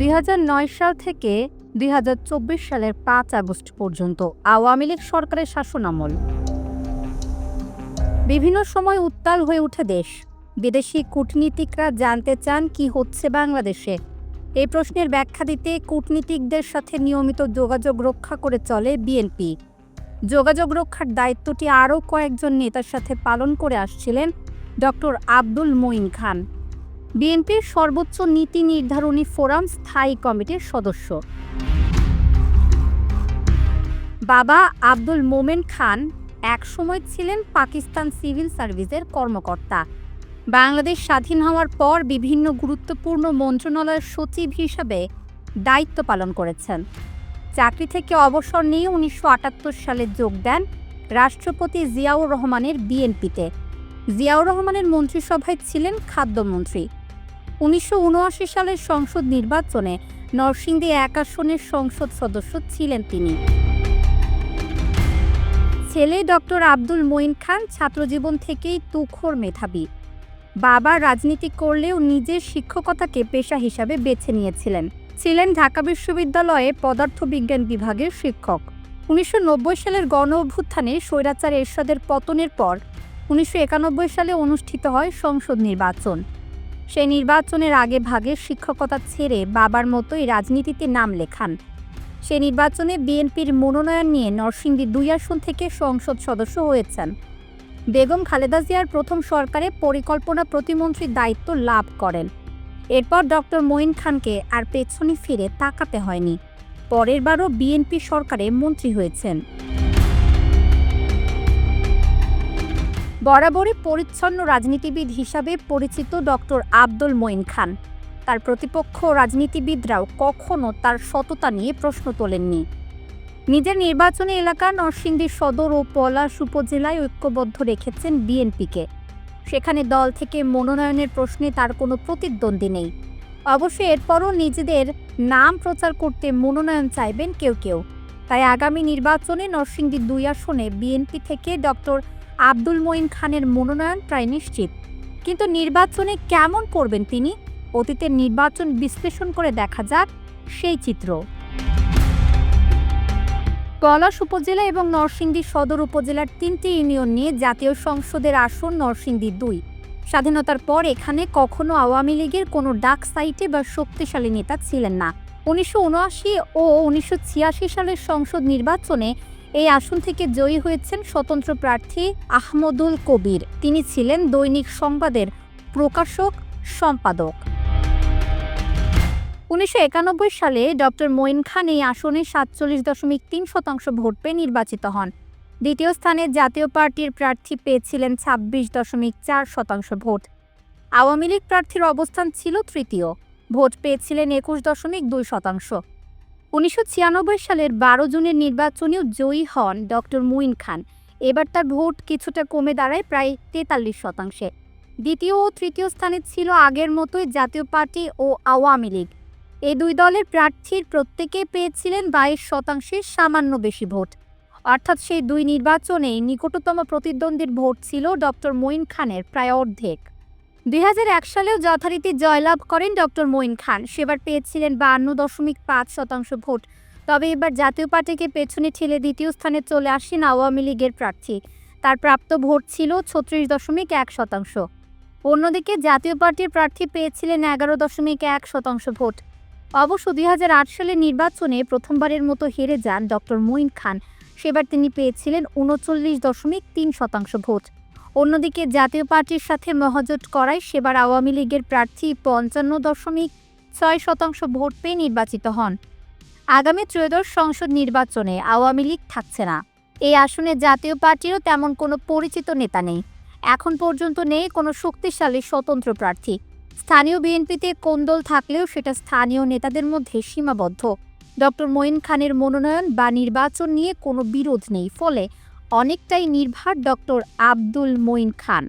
দুই হাজার নয় সাল থেকে দুই হাজার চব্বিশ সালের পাঁচ আগস্ট পর্যন্ত আওয়ামী লীগ সরকারের শাসনামল। বিভিন্ন সময় উত্তাল হয়ে ওঠে দেশ। বিদেশি কূটনীতিকরা জানতে চান কি হচ্ছে বাংলাদেশে। এই প্রশ্নের ব্যাখ্যা দিতে কূটনীতিকদের সাথে নিয়মিত যোগাযোগ রক্ষা করে চলে বিএনপি। যোগাযোগ রক্ষার দায়িত্বটি আরও কয়েকজন নেতার সাথে পালন করে আসছিলেন ডক্টর আব্দুল মঈন খান। বিএনপির সর্বোচ্চ নীতি নির্ধারণী ফোরাম স্থায়ী কমিটির সদস্য। বাবা আব্দুল মোমেন খান একসময় ছিলেন পাকিস্তান সিভিল সার্ভিসের কর্মকর্তা। বাংলাদেশ স্বাধীন হওয়ার পর বিভিন্ন গুরুত্বপূর্ণ মন্ত্রণালয়ের সচিব হিসাবে দায়িত্ব পালন করেছেন। চাকরি থেকে অবসর নিয়ে উনিশশো আটাত্তর সালে যোগ দেন রাষ্ট্রপতি জিয়াউর রহমানের বিএনপিতে। জিয়াউর রহমানের মন্ত্রিসভায় ছিলেন খাদ্যমন্ত্রী। উনিশশো উনআশি সালের সংসদ নির্বাচনে নরসিংদী এক আসনের সংসদ সদস্য ছিলেন তিনি। ছেলে ডক্টর আব্দুল মঈন খান ছাত্রজীবন থেকেই তুখোর মেধাবী। বাবা রাজনীতি করলেও নিজের শিক্ষকতাকে পেশা হিসাবে বেছে নিয়েছিলেন। ছিলেন ঢাকা বিশ্ববিদ্যালয়ে পদার্থবিজ্ঞান বিভাগের শিক্ষক। উনিশশো নব্বই সালের গণ অভ্যুত্থানে স্বৈরাচার এরশাদের পতনের পর উনিশশো একানব্বই সালে অনুষ্ঠিত হয় সংসদ নির্বাচন। সেই নির্বাচনের আগে ভাগে শিক্ষকতা ছেড়ে বাবার মতোই রাজনীতিতে নাম লেখান। সে নির্বাচনে বিএনপির মনোনয়ন নিয়ে নরসিংদী দুই আসন থেকে সংসদ সদস্য হয়েছেন। বেগম খালেদা জিয়ার প্রথম সরকারে পরিকল্পনা প্রতিমন্ত্রীর দায়িত্ব লাভ করেন। এরপর ডক্টর মঈন খানকে আর পেছনে ফিরে তাকাতে হয়নি। পরের বারও বিএনপি সরকারে মন্ত্রী হয়েছেন। বরাবরই পরিচ্ছন্ন রাজনীতিবিদ হিসাবে পরিচিত ডক্টর আব্দুল মঈন খান। তার প্রতিপক্ষ রাজনীতিবিদরাও কখনো তার সততা নিয়ে প্রশ্ন তোলেননি। নিজের নির্বাচনী এলাকা নরসিংদী সদর ও পলাশ উপজেলায় ঐক্যবদ্ধ রেখেছেন বিএনপিকে। সেখানে দল থেকে মনোনয়নের প্রশ্নে তার কোনো প্রতিদ্বন্দ্বী নেই। অবশ্য এরপরও নিজেদের নাম প্রচার করতে মনোনয়ন চাইবেন কেউ কেউ। তাই আগামী নির্বাচনে নরসিংদী দুই আসনে বিএনপি থেকে ডক্টর আব্দুল মঈন খানের মনোনয়ন প্রায় নিশ্চিত। কিন্তু নির্বাচনে কেমন করবেন তিনি? অতীতের নির্বাচন বিশ্লেষণ করে দেখা যাক সেই চিত্র। পলাশ উপজেলা এবং নরসিংদী সদর উপজেলার তিনটি ইউনিয়ন নিয়ে জাতীয় সংসদের আসন নরসিংদী দুই। স্বাধীনতার পর এখানে কখনো আওয়ামী লীগের কোনো ডাক সাইটে বা শক্তিশালী নেতা ছিলেন না। উনিশশো উনআশি ও উনিশশো ছিয়াশি সালের সংসদ নির্বাচনে এই আসন থেকে জয়ী হয়েছেন স্বতন্ত্র প্রার্থী আহমদুল কবির। তিনি ছিলেন দৈনিক সংবাদের প্রকাশক সম্পাদক। উনিশশো একানব্বই সালে ডক্টর মঈন খান এই আসনে সাতচল্লিশ দশমিক তিন শতাংশ ভোট পেয়ে নির্বাচিত হন। দ্বিতীয় স্থানে জাতীয় পার্টির প্রার্থী পেয়েছিলেন ছাব্বিশ দশমিক চার শতাংশ ভোট। আওয়ামী লীগ প্রার্থীর অবস্থান ছিল তৃতীয়। ভোট পেয়েছিলেন একুশ দশমিক দুই শতাংশ। উনিশশো ছিয়ানব্বই সালের বারো জুনের নির্বাচনেও জয়ী হন ডক্টর মুইন খান। এবার তার ভোট কিছুটা কমে দাঁড়ায় প্রায় তেতাল্লিশ শতাংশে। দ্বিতীয় ও তৃতীয় স্থানে ছিল আগের মতোই জাতীয় পার্টি ও আওয়ামী লীগ। এই দুই দলের প্রার্থীর প্রত্যেকে পেয়েছিলেন বাইশ শতাংশের সামান্য বেশি ভোট। অর্থাৎ সেই দুই নির্বাচনে নিকটতম প্রতিদ্বন্দ্বীর ভোট ছিল ডক্টর মঈন খানের প্রায় অর্ধেক। দুই হাজার এক সালেও যথারীতি জয়লাভ করেন ডক্টর মঈন খান। সেবার পেয়েছিলেন বান্ন দশমিক পাঁচ শতাংশ ভোট। তবে এবার জাতীয় পার্টিকে পেছনে ঠেলে দ্বিতীয় স্থানে চলে আসেন আওয়ামী লীগের প্রার্থী। তার প্রাপ্ত ভোট ছিল ছত্রিশ দশমিক এক শতাংশ। অন্যদিকে জাতীয় পার্টির প্রার্থী পেয়েছিলেন এগারো দশমিক এক শতাংশ ভোট। অবশ্য দুই সালের নির্বাচনে প্রথমবারের মতো হেরে যান ডক্টর মঈন খান। সেবার তিনি পেয়েছিলেন উনচল্লিশ দশমিক তিন শতাংশ ভোট। অন্যদিকে জাতীয় পার্টির সাথে মহাজোট করায় সেবার আওয়ামী লীগের প্রার্থী পঞ্চান্ন দশমিক ছয় শতাংশ ভোট পেয়ে নির্বাচিত হন। আগামী ত্রয়োদশ সংসদ নির্বাচনে আওয়ামী লীগ থাকছে না। এই আসনে জাতীয় পার্টিরও তেমন কোনো পরিচিত নেতা নেই। এখন পর্যন্ত নেই কোনো শক্তিশালী স্বতন্ত্র প্রার্থী। স্থানীয় বিএনপিতে কোন্দল থাকলেও সেটা স্থানীয় নেতাদের মধ্যে সীমাবদ্ধ। ডক্টর মঈন খানের মনোনয়ন বা নির্বাচন নিয়ে কোনো বিরোধ নেই। ফলে অনেকটাই নির্ভার ডক্টর আব্দুল মঈন খান।